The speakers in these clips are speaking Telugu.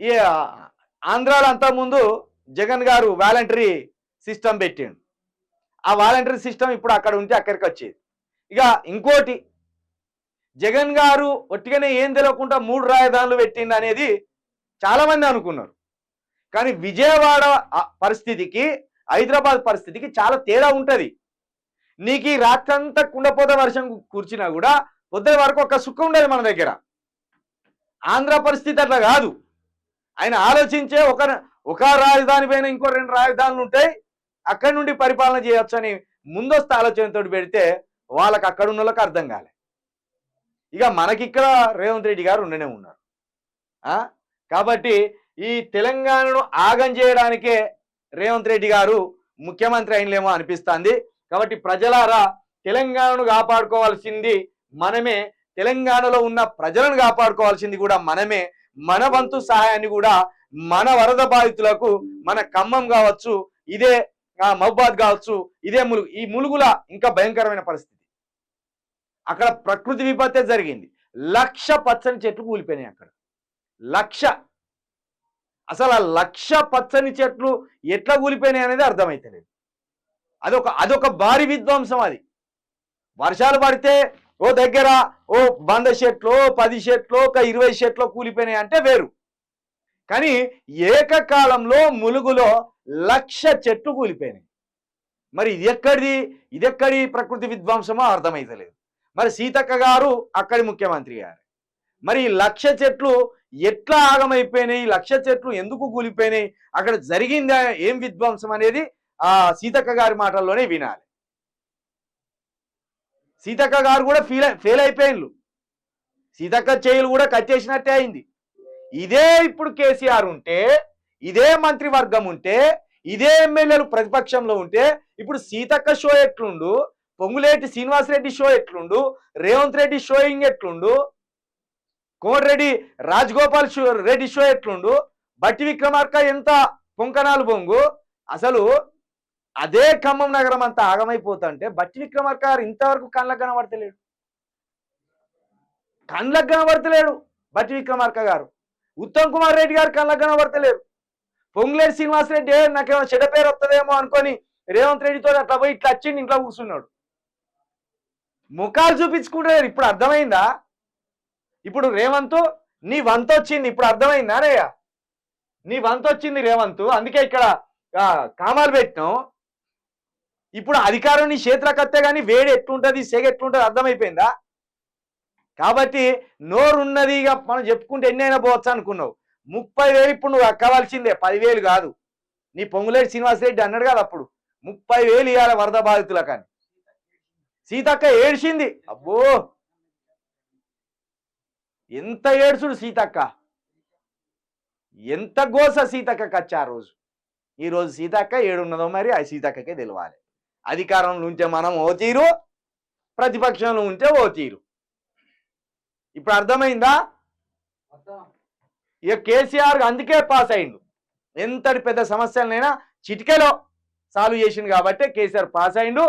ఈ ఆంధ్రాలో అంతకుముందు జగన్ గారు వాలంటరీ సిస్టమ్ పెట్టిండు. ఆ వాలంటరీ సిస్టమ్ ఇప్పుడు అక్కడ ఉంటే అక్కడికి వచ్చేది. ఇక ఇంకోటి జగన్ గారు ఒట్టిగానే ఏం తెలియకుండా మూడు రాజధానులు పెట్టిండు అనేది చాలామంది అనుకున్నారు. కానీ విజయవాడ పరిస్థితికి హైదరాబాద్ పరిస్థితికి చాలా తేడా ఉంటుంది. నీకు ఈ రాత్రంతా కుండపోత వర్షం కూర్చినా కూడా పొద్దున వరకు ఒక సుఖం ఉండదు మన దగ్గర. ఆంధ్ర పరిస్థితి అట్లా కాదు. ఆయన ఆలోచించే ఒక ఒక రాజధాని పైన ఇంకో రెండు రాజధానులు ఉంటాయి అక్కడి నుండి పరిపాలన చేయొచ్చు అని ముందస్తు ఆలోచనతో పెడితే వాళ్ళకి అక్కడ ఉన్న వాళ్ళకి అర్థం కాలే. ఇక మనకిక్కడ రేవంత్ రెడ్డి గారు ఉండనే ఉన్నారు. కాబట్టి ఈ తెలంగాణను ఆగం చేయడానికే రేవంత్ రెడ్డి గారు ముఖ్యమంత్రి అయినలేమో అనిపిస్తుంది. కాబట్టి ప్రజలారా తెలంగాణను కాపాడుకోవాల్సింది మనమే తెలంగాణలో ఉన్న ప్రజలను కాపాడుకోవాల్సింది కూడా మనమే మన వంతు సహాయాన్ని కూడా మన వరద బాధితులకు మన ఖమ్మం కావచ్చు ఇదే ఆ, మహబాద్ కావచ్చు ఇదే ములుగు ఈ ములుగుల ఇంకా భయంకరమైన పరిస్థితి. అక్కడ ప్రకృతి విపత్తే జరిగింది. లక్ష పచ్చని చెట్లు కూలిపోయినాయి అక్కడ. లక్ష. అసలు ఆ లక్ష పచ్చని చెట్లు ఎట్లా కూలిపోయినాయి అనేది అర్థమైతలేదు. అదొక అదొక భారీ విధ్వంసం అది. వర్షాలు పడితే ఓ దగ్గర ఓ వంద చెట్లు పది షర్ట్లు ఒక ఇరవై చెట్లు కూలిపోయినాయి అంటే వేరు. కానీ ఏకకాలంలో ములుగులో లక్ష చెట్లు కూలిపోయినాయి. మరి ఇది ఎక్కడిది? ఇది ఎక్కడి ప్రకృతి విధ్వంసమో అర్థమైతలేదు. మరి సీతక్క గారు అక్కడి ముఖ్యమంత్రి గారు. మరి లక్ష చెట్లు ఎట్లా ఆగమైపోయినాయి? లక్ష చెట్లు ఎందుకు కూలిపోయినాయి? అక్కడ జరిగిందా? ఏం విధ్వంసం అనేది ఆ సీతక్క గారి మాటల్లోనే వినాలి. సీతక్క గారు కూడా ఫీల్ ఫెయిల్ అయిపోయిండ్రు సీతక్క చేయులు కూడా కట్టేసినట్టే అయింది. ఇదే ఇప్పుడు కేసీఆర్ ఉంటే ఇదే మంత్రివర్గం ఉంటే ఇదే ఎమ్మెల్యేలు ప్రతిపక్షంలో ఉంటే ఇప్పుడు సీతక్క షో ఎట్లుండు? పొంగులేటి శ్రీనివాసరెడ్డి షో ఎట్లుండు? రేవంత్ రెడ్డి షోయింగ్ ఎట్లుండు? కోమటిరెడ్డి రాజగోపాల్ షో రెడ్డి షో ఎట్లుండు? బట్టి విక్రమార్క ఎంత పొంకనాలు బొంగు అసలు అదే ఖమ్మం నగరం అంతా ఆగమైపోతుంటే బట్టి విక్రమార్క గారు ఇంతవరకు కళ్ళకు కనబడతలేడు. కళ్ళకు కనబడతలేడు బట్టి విక్రమార్క గారు ఉత్తమ్ కుమార్ రెడ్డి గారు కళ్ళకు కనబడతలేరు. పొంగులేరు శ్రీనివాసరెడ్డి "ఏ, నాకేమో చెడ పేరు వస్తుందేమో అనుకొని రేవంత్ రెడ్డితో అట్లా పోయి ఇట్లా వచ్చిండి ఇంట్లో కూర్చున్నాడు. ముఖాలు చూపించుకుంటారు ఇప్పుడు అర్థమైందా? ఇప్పుడు రేవంత్ నీ వంతు వచ్చింది ఇప్పుడు అర్థమైందా రేయ? నీ వంతు వచ్చింది రేవంత్ అందుకే ఇక్కడ కామాలు పెట్టినాం ఇప్పుడు అధికారం నీ చేతులకత్తే కానీ వేడి ఎట్లుంటుంది సెగ ఎట్లుంటుంది అర్థమైపోయిందా? కాబట్టి నోరున్నది ఇక మనం చెప్పుకుంటే ఎన్నైనా పోవచ్చు అనుకున్నావు. ముప్పై వేలు ఇప్పుడు నువ్వు అక్కవలసిందే పదివేలు కాదు. నీ పొంగులేటి శ్రీనివాసరెడ్డి అన్నాడు కదా అప్పుడు ముప్పై వేలు ఇవ్వాలి వరద బాధితుల కానీ సీతక్క ఏడ్చింది. అబ్బో! ఎంత ఏడ్చుడు సీతక్క? ఎంత గోస సీతక్క కచ్చా ఆ రోజు? ఈరోజు సీతక్క ఏడున్నదో మరి ఆ సీతక్కకే తెలియాలి అధికారంలో ఉంటే మనం ఓ తీరు ప్రతిపక్షంలో ఉంటే ఓ తీరు ఇప్పుడు అర్థమైందా? ఇక కేసీఆర్ అందుకే పాస్ అయిండు. ఎంతటి పెద్ద సమస్యలనైనా చిటికెలో సాల్వ్ చేసిండు కాబట్టి కేసీఆర్ పాస్ అయిండు.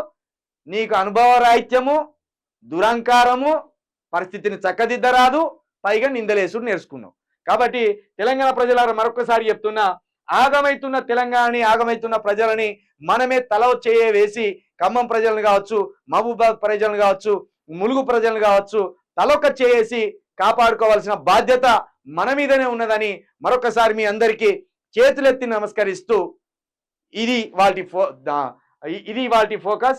నీకు అనుభవ రాహిత్యము దురంకారము పరిస్థితిని చక్కదిద్దరాదు. పైగా నిందలేసుడు నేర్చుకున్నావు. కాబట్టి తెలంగాణ ప్రజలారా మరొకసారి చెప్తున్నా ఆగమైతున్న తెలంగాణని ఆగమైతున్న ప్రజలని మనమే తల చేయ వేసి ఖమ్మం ప్రజలను కావచ్చు మహబూబాద్ ప్రజలను కావచ్చు ములుగు ప్రజలను కావచ్చు తలొక్క చేసి కాపాడుకోవాల్సిన బాధ్యత మన మీదనే ఉన్నదని మరొకసారి మీ అందరికీ చేతులెత్తి నమస్కరిస్తూ ఇది వాటి ఫో ఇది వాటి ఫోకస్.